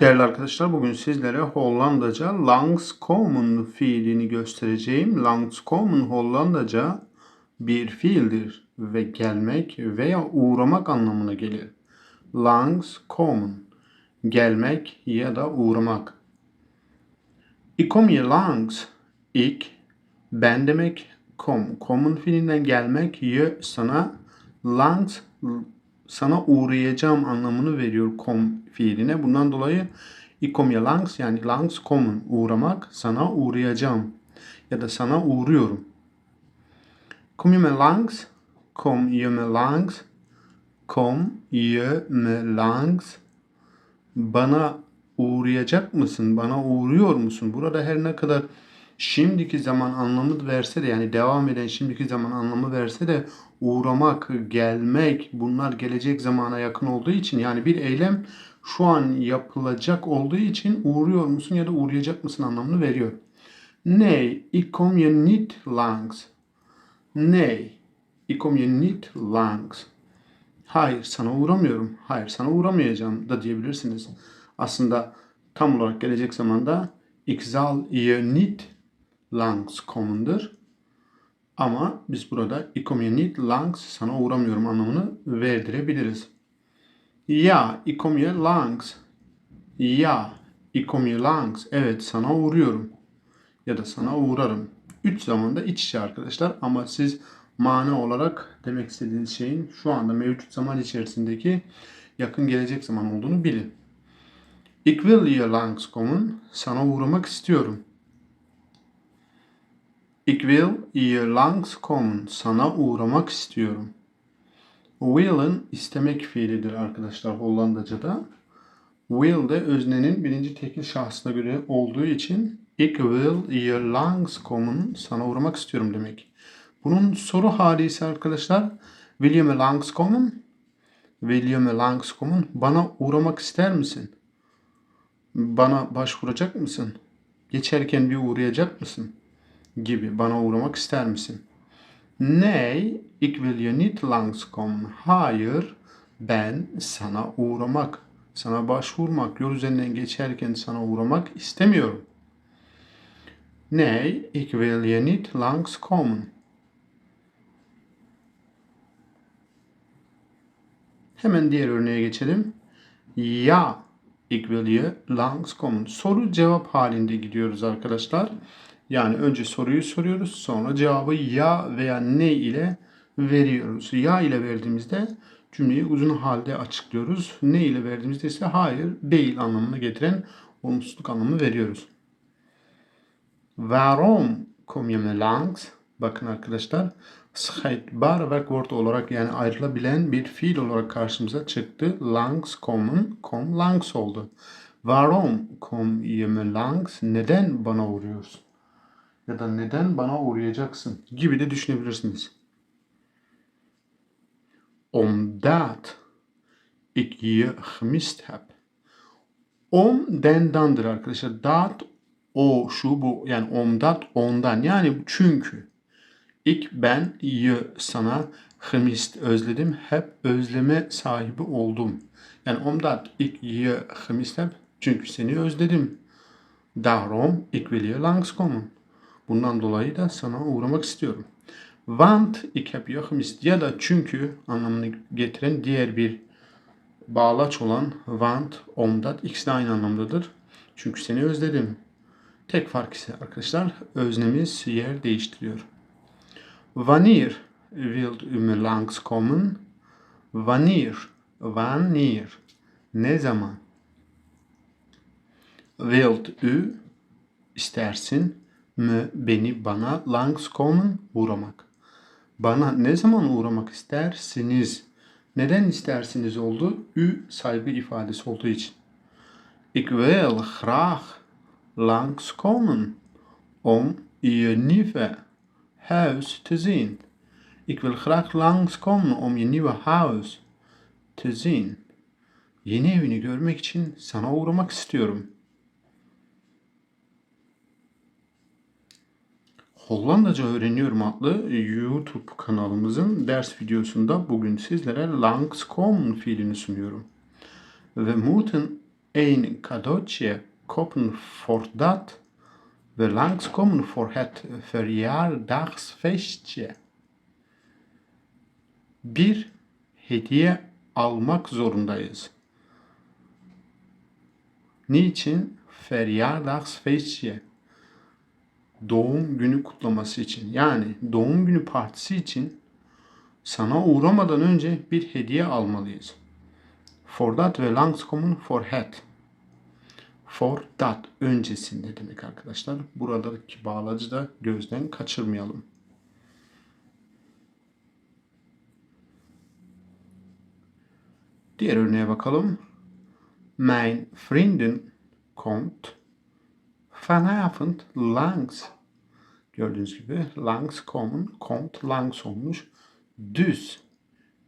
Değerli arkadaşlar bugün sizlere Hollandaca langskomen fiilini göstereceğim. Langskomen Hollandaca bir fiildir ve gelmek veya uğramak anlamına gelir. Langskomen gelmek ya da uğramak. Ik kom hier langs. Ik ben demek kom. Kom'un fiilinden gelmek ye sana langs sana uğrayacağım anlamını veriyor kom fiiline. Bundan dolayı ik kom je langs yani langs komen uğramak sana uğrayacağım ya da sana uğruyorum. Kom je me langs? Kom je me langs? Kom je me langs? Bana uğrayacak mısın? Bana uğruyor musun? Burada her ne kadar şimdiki zaman anlamı verse de yani devam eden şimdiki zaman anlamı verse de uğramak, gelmek bunlar gelecek zamana yakın olduğu için yani bir eylem şu an yapılacak olduğu için uğruyor musun ya da uğrayacak mısın anlamını veriyor. Nee, ik kom je niet langs. Nee, ik kom je niet langs. Hayır, sana uğramıyorum. Hayır, sana uğramayacağım da diyebilirsiniz. Aslında tam olarak gelecek zamanda ik zal je niet langskommen'dır. Ama biz burada ik kom je niet langs sana uğramıyorum anlamını verdirebiliriz. Ja, ik kom je langs. Ja, ik kom je langs. Evet, sana uğruyorum. Ya da sana uğrarım. Üç zamanda iç içe arkadaşlar ama siz mana olarak demek istediğiniz şeyin şu anda mevcut zaman içerisindeki yakın gelecek zaman olduğunu bilin. Ik wil je langskommen. Sana uğramak istiyorum. Ik wil je langskommen. Sana uğramak istiyorum. Willen istemek fiilidir arkadaşlar Hollandaca'da. Will de öznenin birinci tekil şahsına göre olduğu için ik wil je langskommen. Sana uğramak istiyorum demek. Bunun soru hali ise arkadaşlar Will je me langskommen? Will je me langskommen? Bana uğramak ister misin? Bana başvuracak mısın? Geçerken bir uğrayacak mısın? Gibi. Bana uğramak ister misin? Nee, ik wil je niet langskommen. Hayır, ben sana uğramak, sana başvurmak, yol üzerinden geçerken sana uğramak istemiyorum. Nee, ik wil je niet langskommen. Hemen diğer örneğe geçelim. Ja, ik wil je langskommen. Soru cevap halinde gidiyoruz arkadaşlar. Yani önce soruyu soruyoruz sonra cevabı ya veya ne ile veriyoruz. Ya ile verdiğimizde cümleyi uzun halde açıklıyoruz. Ne ile verdiğimizde ise hayır değil anlamına getiren olumsuzluk anlamı veriyoruz. Waarom kom je me langs? Bakın arkadaşlar scheidbar werkwoord olarak yani ayrılabilen bir fiil olarak karşımıza çıktı. Langs kommen, kom langs oldu. Waarom kom je me langs? Neden bana uğruyorsun? Ya da neden bana uğrayacaksın gibi de düşünebilirsiniz. Omdat ik je gemist heb. Om dendandır arkadaşlar. Dat o şu bu yani omdat ondan yani çünkü. İk ben ye sana gemist özledim. Hep özleme sahibi oldum. Yani omdat ik je gemist heb. Çünkü seni özledim. Daarom ik wil je langskomen. Bundan dolayı da sana uğramak istiyorum. Want ik heb je gemist ya da çünkü anlamını getiren diğer bir bağlaç olan want, omdat ikisi de aynı anlamdadır. Çünkü seni özledim. Tek fark ise arkadaşlar öznemiz yer değiştiriyor. Wanneer wilt u me langskommen? Wanneer, wanneer, ne zaman? Wilt u, istersin, mı beni bana langskommen uğramak. Bana ne zaman uğramak istersiniz? Neden istersiniz oldu? Ü saygı ifadesi olduğu için. Ik wil graag langskommen om je nieuwe huis te zien. Ik wil graag langskommen om je nieuwe huis te zien. Yeni evini görmek için sana uğramak istiyorum.'' Hollandaca Öğreniyorum adlı YouTube kanalımızın ders videosunda bugün sizlere langskommen fiilini sunuyorum. We moeten een cadeautje kopen voor dat we langskomen voor het verjaardagsfeestje. Bir hediye almak zorundayız. Niçin? Verjaardagsfeestje. Doğum günü kutlaması için. Yani doğum günü partisi için sana uğramadan önce bir hediye almalıyız. For that ve langskomen for het. For that öncesinde demek arkadaşlar. Buradaki bağlacı da gözden kaçırmayalım. Diğer örneğe bakalım. Mijn vrienden komt vanavond langs. Gördüğünüz gibi langs komen, komt langs olmuş. Dus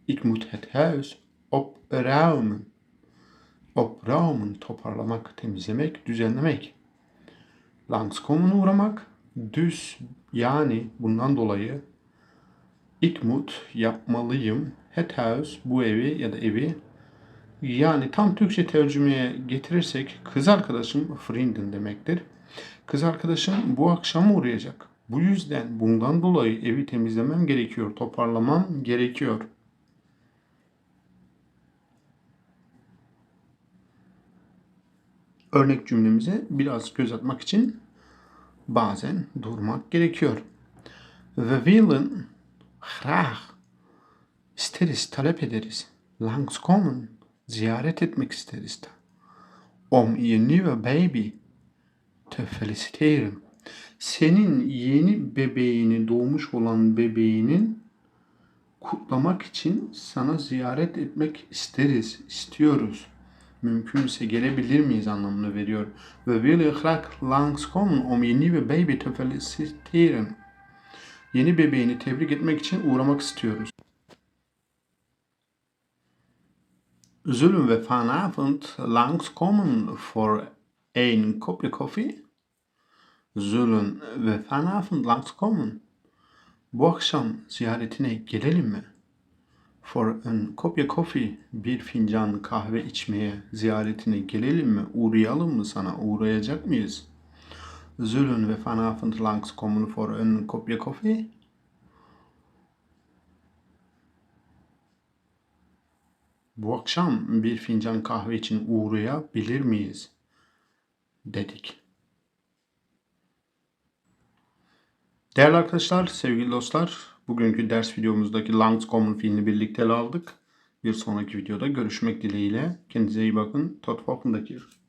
ik moet het huis opruimen. Opruimen, toparlamak, temizlemek, düzenlemek. Langskomen uğramak. Dus yani bundan dolayı ik moet yapmalıyım. Het huis bu evi ya da evi yani tam Türkçe tercümeye getirirsek kız arkadaşım Frinden demektir. Kız arkadaşım bu akşam uğrayacak. Bu yüzden bundan dolayı evi temizlemem gerekiyor, toparlamam gerekiyor. Örnek cümlemize biraz göz atmak için bazen durmak gerekiyor. We willen graag isteriz, talep ederiz. Langskomen, ziyaret etmek isteriz de. Om je nieuwe baby te feliciteren. Senin yeni bebeğini, doğmuş olan bebeğinin kutlamak için sana ziyaret etmek isteriz, istiyoruz. Mümkünse gelebilir miyiz anlamını veriyor. We willen graag langskomen om je nieuwe baby te feliciteren. Yeni bebeğini tebrik etmek için uğramak istiyoruz. Zullen we vanavond langskomen voor een kopje koffie? Zullen we vanavond langskomen? Bu akşam ziyaretine gelelim mi? For een kopje koffie, bir fincan kahve içmeye ziyaretine gelelim mi? Uğrayalım mı sana? Uğrayacak mıyız? Zullen we vanavond langskomen voor een kopje koffie? Bu akşam bir fincan kahve için uğrayabilir miyiz? Dedik. Değerli arkadaşlar, sevgili dostlar, bugünkü ders videomuzdaki Langskomen fiilini birlikte aldık. Bir sonraki videoda görüşmek dileğiyle. Kendinize iyi bakın. Tot.